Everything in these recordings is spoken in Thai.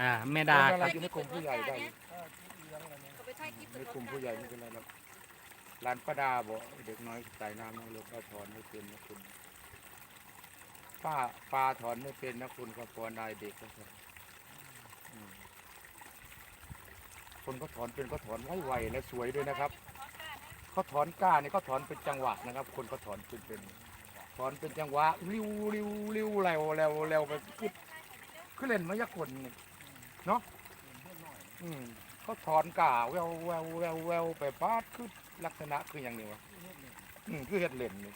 อ่าแม่ดาเราอยู่ในกลุ่มผู้ใหญ่ได้เขาไปถ่ายคลิปในกลุ่มผู้ใหญ่ไม่เป็นไรหรอกร้านป้าดาบอกเด็กน้อยใส่น้ำน้องลูกก็ถอนไม่เป็นนะคุณป้าปลาถอนไม่เป็นนะคุณก็ปอนายเด็กก็ใช่อืมคนก็ถอนเป็นก็ถอนไวๆและสวยด้วยนะครับ เขาถอนก้าเนี่ยเขาถอนเป็นจังหวะนะครับ คนเขาถอนเป็นเป็นถอนเป็นจังหวะริ้วริ้วริ้วเร็วเร็วเร็วไปคือคือเล่นมายากลนี่ เนาะอืมเขาถอนกาแววแววแววแววไปปาดคือลักษณะคืออย่างนี้วะอืมคือเห็ดเหล่นนี่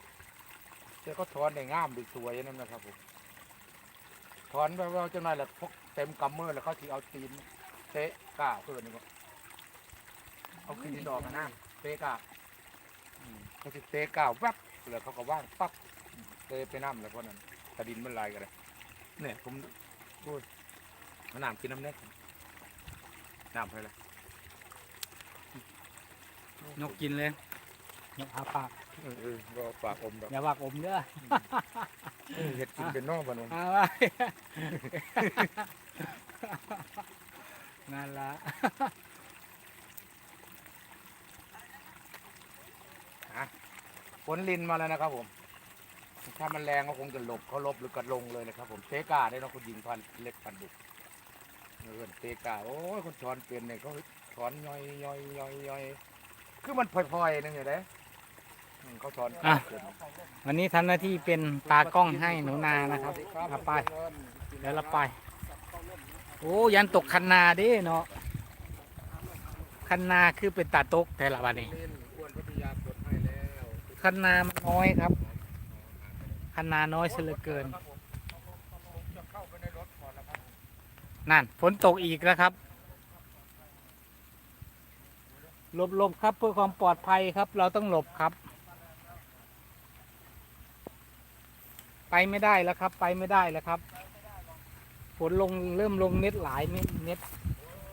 แต่เขาถอนได้งามด้สวยนั่นนะครับผมถอนแววแววจังไรล่ะพกเต็มกำมือแล้วเขาที่เอาตีนเตะกาเพื่อนนี่ก็เอาขึ้นดินดอกนะเตะกาอืมเขาจะเตะกาแวบแล้วเขาก็ว่างปั๊บเตะไปน้ำแล้วเพราะนั้นกระดินมันลายกันเลยเนี่ยผมพู มะนาวกินน้ำเน็ตน้ำไปเลยยกกินเลยยกอาปากเออเออก็ปากอมดอกอย่าวักอมเด้อเออเห็ดกินเป็นนอกบ้านผมเอาไว้นั่นละฝนลินมาแล้วนะครับผม ถ้ามันแรงก็คงจะหลบเขาหลบหรือกระลงเลยนะครับผมเตกาได้เนาะคุณยิงพันเล็กพันดุกเออเตกาโอ้ยคนถอนเป็นเนี่ยเขาถอนย่อยย่อยย่อยย่อยคือมันพลอยๆนึงอยู่เด้อืมเขาถอนอะ เป็นวันนี้ทำหน้าที่เป็นตากล้องให้หนูนานะครับเอาไปเดี๋ยวเราไป โอ้ยันตกคันนาเดิเนาะคันนาคือเป็นตาตกแต่ละวันนี้ เล่นอ้วนพัทยากดให้แล้วคันนามันน้อยครับ คันนาน้อยเสียเหลือเกินรับผมผมจะเข้าไปในรถก่อนแล้วครับ นั่นฝนตกอีกแล้วครับหลบหลบครับเพื่อความปลอดภัยครับ เราต้องหลบครับ ไปไม่ได้แล้วครับ ไปไม่ได้แล้วครับฝนลงเริ่มลงเน็ตหลายเม็ดเน็ต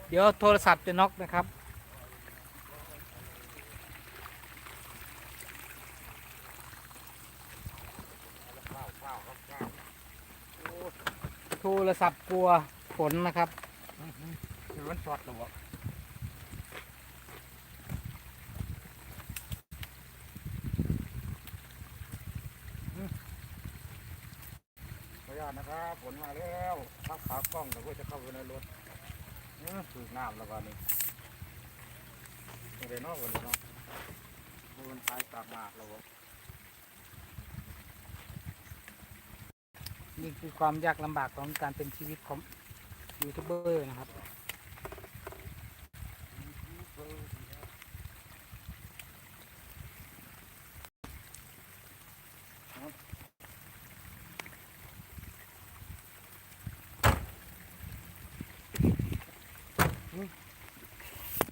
เดี๋ยวโทรศัพท์จะน็อกนะครับ โทรศัพท์กลัว ฝนนะครับคือมันช็อตหรอวะขออนุญาตนะครับฝนมาแล้วถ้าขากล้องเราก็จะเข้าไปในรถอื้อสูบน้ำแล้ววันนี้ไม่ได้นอกวันนี้เนาะมันท้ายตากมากแล้ววะนี่คือความยากลำบากของการเป็นชีวิตของ ยูทูบเบอร์นะครับ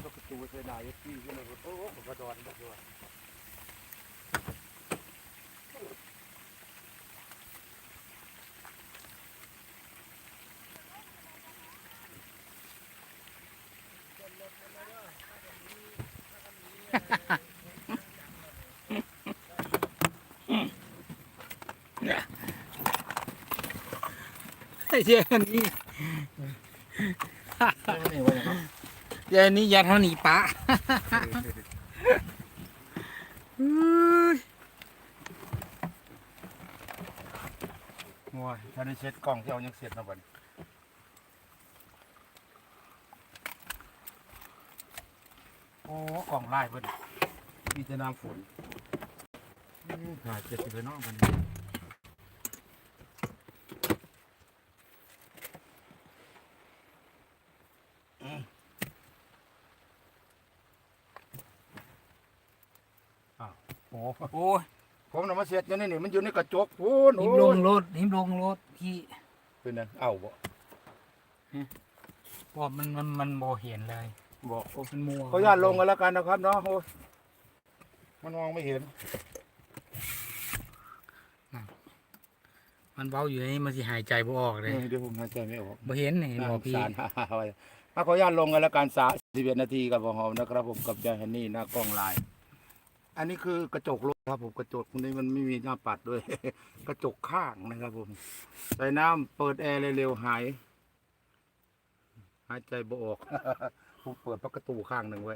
ก็กระตูเสียดายที่ขึ้นเลยโอ้โหกระดอนกระดอน เดี๋ยวนี้ไม่ได้าอย่างนั้นเดี๋ยวนี้ยันเขาหนีปะอื้อโอ้ยถ้าได้เช็ดกล้องที่เอายังเสร็จนะบัดนี้ โอ้กล่องลายเพิ่นมีแต่น้ำฝนอืมหาเจ็ดสิบเลยเนาะบัดนี้อืมอ้าวโอ้โอ้ยผมน่ะมาเสร็จอยู่นี่นี่มันอยู่ในกระจกพูนหิมโอ้ลยงรถหิมลงรถพี่เป็นไงเอ้าบ่บอกมันมันมันโบเห็นเลย บอกโอ้มันมัวขออนุญาตลงกันแล้วกันนะครับเนาะโอ้ยมันมองไม่เห็น มันเบาอยู่นี่มันสิหายใจบ่ออกเลยเดี๋ยวผมหายใจไม่ออกบ่เห็นนี่เห็นบ่พี่สารไว้มาขออนุญาตลงกันแล้วกันสามสิบเอ็ดนาทีกับหอมนะครับ ผมกับยายฮันนี่หน้ากล้องลายอันนี้คือกระจกรถครับผมกระจกตรงนี้มันไม่มีหน้าปัดด้วย กระจกข้างนะครับผมใส่น้ำเปิดแอร์เร็วๆหายหายใจบ่ออก ผมเปิดประตูข้างหนึ่งไว้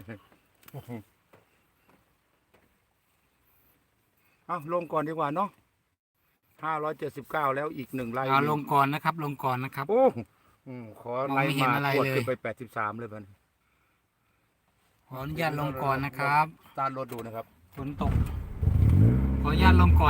เอาลงก่อนดีกว่าเนาะห้าร้อยเจ็ดสิบเก้าแล้วอีกหนึ่งไลน์เอาลงก่อนนะครับ ลงก่อนนะครับ โอ้อืมขอมองไลไม่น์เห็นมาอะไรกดเลย ขึ้นไปแปดสิบสามเลยมันขออนุญาตลงก่อนนะครับตามรถดูนะครับ ฝนตก ขออนุญาตลงก่อน